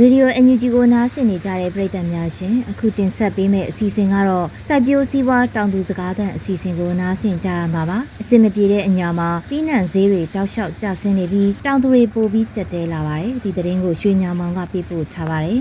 ရေဒီယိုအန်ယူဂျီကိုနားဆင်နေကြတဲ့ပရိသတ်များရှင်အခုတင်ဆက်ပေးမယ့်အစီအစဉ်ကတော့စိုက်ပျိုးစည်းဝါးတောင်သူစကားသံအစီအစဉ်ကိုနားဆင်ကြရမှာပါအစင်မပြေတဲ့အညာမှာပြီးနှံဈေးတွေတောက်လျှောက်ကျဆင်းနေပြီးတောင်သူတွေပိုပြီးကြက်တဲလာပါတယ်ဒီသတင်းကိုရွှေညောင်မောင်ကပြပို့ထားပါတယ်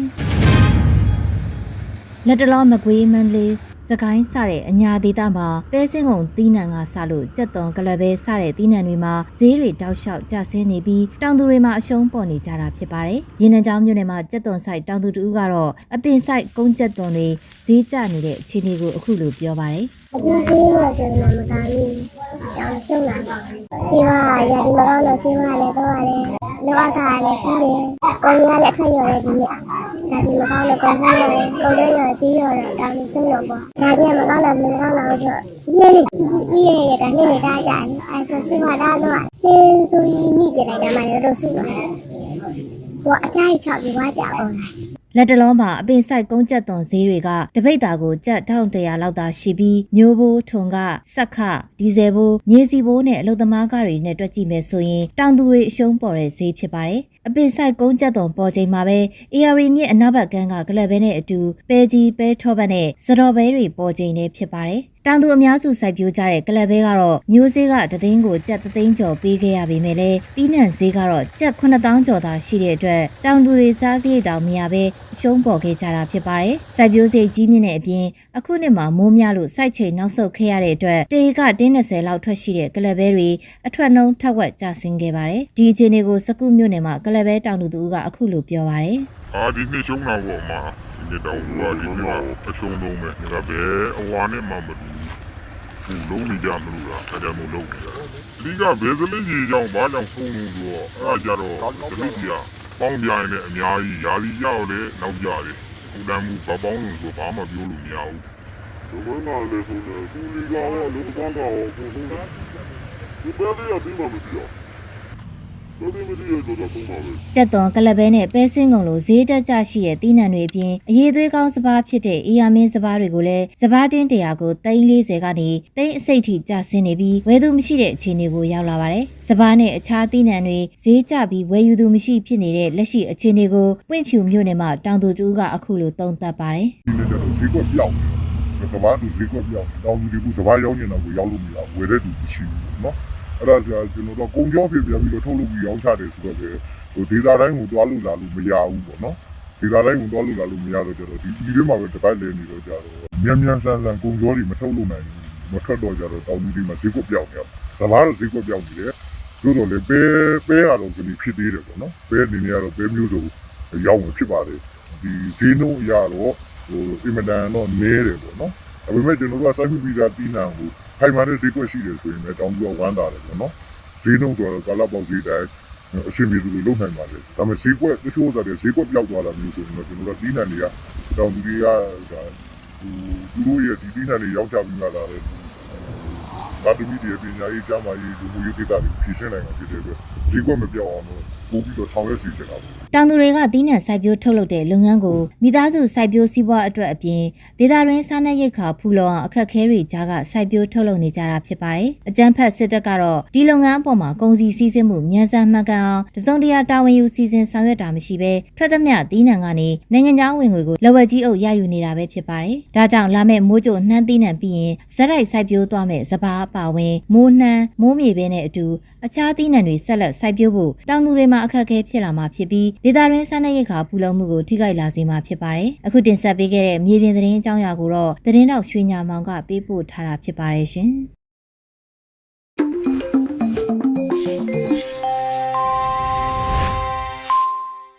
လက်တလောမကွေးမန်းလေး စကိုင်းစတဲ့အညာဒေသမှာပဲစင်းကုန်သီးနှံကစလို့ကြက်သွန်ကလပဲစတဲ့သီးနှံတွေမှာဈေးတွေတောက်လျှောက်ကျဆင်းနေပြီးတောင်သူတွေမှာအရှုံးပေါ်နေကြတာဖြစ်ပါတယ်။ရင်းနှံချောင်းမြို့နယ်မှာကြက်သွန်ဆိုင်တောင်သူတူကတော့အပင်ဆိုင်ကုန်းကြက်သွန်တွေဈေးကျနေတဲ့အခြေအနေကိုအခုလိုပြောပါတယ်။အခုစီးမှာဆိုတော့မကားဘူး။တောင်ရှုံးလာပါစီးမရာဒီမကောင်းလို့စီးမလည်းတော့လည်းလောကကလည်းကြီးတယ်။ကိုကြီးကလည်းဖက်ရော်တယ်ဒီနေ့။ ရာဒီမကောင်းလို့ကိုကြီးရော်တယ်ကိုလေးရော်စီးရော်တယ်တောင်ရှုံးတော့ပေါ့။ရာဒီမကောင်းလို့မကောင်းလို့ဆိုနေ့နေ့ပြီးရရကနေ့နေ့တားကြတယ်။အဲဆိုစီးမတားတော့ဒီဆိုရင်မိပြလိုက်တာမှလည်းတော့ဆုတော့။ဟိုအကြိုက်ချောက်ပြီးွားကြအောင်လား။ လက်တလုံးမှာအပင်ဆိုင်ကုန်းကျက်သွန်ဈေးတွေကတပိတ်တာကိုကျပ်1100လောက်သာရှိပြီးမျိုးဘိုးထုံကစက်ခဒီဇယ်ဘိုးမြေစီဘိုးနဲ့အလုသမားကားတွေနဲ့တွက်ကြည့်မယ်ဆိုရင်တောင်သူတွေအရှုံးပေါ်တဲ့ဈေးဖြစ်ပါတယ်အပင်ဆိုင်ကုန်းကျက်သွန်ပေါ်ချိန်မှာပဲ AR မြစ်အနောက်ဘက်ကန်းကကလပ်ဘဲနဲ့အတူပဲကြီးပဲထောဘက်နဲ့စတော်ဘဲတွေပေါ်ချိန်နဲ့ဖြစ်ပါတယ် တောင်သူအများစုစိုက်ပျိုးကြတဲ့ကလပ်ဘဲကတော့မျိုးစေးကတသိန်းကိုကျပ်3သိန်းကျော်ပေးခဲ့ရပေမဲ့လည်းပြီးနှံဈေးကတော့ကျပ်9000ကျော်သာရှိတဲ့အတွက်တောင်သူတွေစားစရိတ်တောင်မရဘဲအရှုံးပေါ်ခဲ့ကြတာဖြစ်ပါတယ်။စိုက်ပျိုးစရိတ်ကြီးမြင့်တဲ့အပြင်အခုနှစ်မှာမိုးများလို့စိုက်ချိန်နောက်ဆုတ်ခဲ့ရတဲ့အတွက်တေကတင်း20လောက်ထွက်ရှိတဲ့ကလပ်ဘဲတွေအထွက်နှုန်းထက်ဝက်ကျဆင်းခဲ့ပါတယ်။ဒီအခြေအနေကိုစကုမြို့နယ်မှာကလပ်ဘဲတောင်သူတူကအခုလိုပြောပါတယ်။အာဒီနေ့ရှုံးတာပေါ့အမ ဒီနေ့တော့ဟိုဒီနေ့ကအရှုံးလုံးပဲဒါပဲအဝါနဲ့မှမတူဘူးလုံးနေကြမလို့လားအဲဒါမို့လုံးနေတာဒီကဘယ်စလင်းကြီးကြောင့်ဘာကြောင့်ဖုံးလို့ဆိုတော့အဲဒါကြတော့ဒလိကြီးကပေါင်းပြိုင်နဲ့အများကြီးယာလီရောက်တယ်နောက်ကြတယ်ဟိုတမ်းမှုဘာပေါင်းလို့ဆိုဘာမှပြောလို့မရဘူးဘယ်မှာလဲဆိုတော့ဒီလီကတော့လူကန်းတော့ပုံစံဒီဘယ်လိုရပြီးမှမပြောဘယ်လိုမရှိရတော့တော့ပုံပါပဲ ကြက်တော်ကလပဲနဲ့ပဲစင်းကုန်လိုဈေးတက်ကြရှိတဲ့သီးနှံတွေအပြင်အရေးသွေးကောင်းစပါးဖြစ်တဲ့အေယာမင်းစပါးတွေကိုလည်းစပါးတင်းတရာကို340ကနေ3အစိတ်ထိကျဆင်းနေပြီးဝယ်သူမရှိတဲ့အခြေအနေကိုရောက်လာပါတယ်။စပါးနဲ့အခြားသီးနှံတွေဈေးကျပြီးဝယ်ယူသူမရှိဖြစ်နေတဲ့လက်ရှိအခြေအနေကိုပွင့်ဖြူမြို့နယ်မှာတောင်သူတူကအခုလိုသုံးသပ်ပါတယ်။ဒီနေ့ကဈေးကွက်ပြောင်းတယ်။စပါးသူဈေးကွက်ပြောင်းတယ်။တောင်သူတွေကစပါးရောင်းနေတာကိုရောက်လို့မရဘူး။ဝယ်တဲ့သူမရှိဘူးနော်။ အဲ့ဒါကြာကျွန်တော်တို့ကုံကြောပြပြပြီးတော့ထုတ်လုပ်ပြီးရောင်းချတယ်ဆိုတော့လေဟိုဒေတာတိုင်းကိုတွားလို့လာလို့မရဘူးပေါ့နော်ဒေတာတိုင်းကိုတွားလို့လာလို့မရတော့ကြတော့ဒီဒီထဲမှာပဲတစ်ပတ်လဲနေတော့ကြတော့မြန်မြန်ဆန်ဆန်ကုံကြောတွေမထုတ်လို့နိုင်ဘူးမထွက်တော့ကြတော့တောင်သူတွေမှာဈေးကွက်ပြောင်းနေစဘာတော့ဈေးကွက်ပြောင်းနေတယ်တို့တော့လေပဲပဲရတော့ဒီဖြစ်သေးတယ်ပေါ့နော်ပဲအနေနဲ့ကတော့ပဲမျိုးစုံရောင်းဝင်ဖြစ်ပါတယ်ဒီဈေးနှုန်းအရတော့ဟိုအင်မတန်တော့နဲတယ်ပေါ့နော်။ ဒါပေမဲ့ကျွန်တော်တို့ကစိုက်မှုပြီးသားတီးနှံကိုဖိုင်မာတဲ့ဈေးကွက်ရှိတယ်ဆိုရင်လည်းတောင်းပြီးတော့ဝမ်းသာတယ်ပေါ့နော်။ဈေးနှုန်းဆိုတော့ကာလာပေါက်ဈေးတိုင်းအဆင်ပြေလို့လုပ်နိုင်ပါလေ။ဒါပေမဲ့ဈေးကွက်တချို့ဆိုတဲ့ဈေးကွက်ပြောက်သွားတာမျိုးဆိုရင်တော့ကျွန်တော်တို့တီးနှံတွေကတောင်းပြီးကဒါဟိုသူတို့ရဲ့ဒီတီးနှံတွေရောက်ကြပြီးမှလာတယ်။ဘာတမီဒီပညာရေးကျမ်းမာရေးလူမှုရေးဒေသတွေဖြည့်ရှင်းနိုင်မှာဖြစ်တဲ့အတွက်ဈေးကွက်မပြောက်အောင်လို့ ပို့ပြီးတော့ဆောင်ရွက်စီချင်တာပေါ့တောင်သူတွေကတီးနှံစိုက်ပျိုးထုတ်လုပ်တဲ့လုပ်ငန်းကိုမိသားစုစိုက်ပျိုးစီးပွားအတွက်အပြင်ဒေသတွင်းစားနပ်ရိက္ခာဖူလုံအောင်အခက်အခဲတွေကြားကစိုက်ပျိုးထုတ်လုပ်နေကြတာဖြစ်ပါတယ်။အကြမ်းဖက်စစ်တပ်ကတော့ဒီလုပ်ငန်းအပေါ်မှာကုန်စည်စည်းစိမ်မှုမြန်ဆန်မှန်ကန်အောင်တစုံတရာတာဝန်ယူစီစဉ်ဆောင်ရွက်တာမရှိဘဲထွက်သမျှတီးနှံကနေနိုင်ငံခြားဝင်ငွေကိုလက်ဝက်ကြီးအုပ်ရယူနေတာပဲဖြစ်ပါတယ်။ဒါကြောင့်လာမယ့်မိုးကြိုနှမ်းတီးနှံပြီးရင်ဇက်တိုက်စိုက်ပျိုးသွားမယ့်စပားအပါဝင်မိုးနှမ်းမိုးမြေပဲနဲ့အတူအခြားတီးနှံတွေဆက်လက်စိုက်ပျိုးဖို့တောင်သူတွေမှာအခက်အခဲဖြစ်လာမှာဖြစ်ပြီးဒေသတွင်းစားနပ်ရိက္ခာဖူလုံမှုကိုထိခိုက်လာစေမှာဖြစ်ပါတယ်။အခုတင်ဆက်ပေးခဲ့တဲ့မြေပြင်သတင်းအကြောင်းအရာကိုတော့သတင်းတောက်ရွှေညာမောင်ကပေးပို့ထားတာဖြစ်ပါတယ်ရှင်။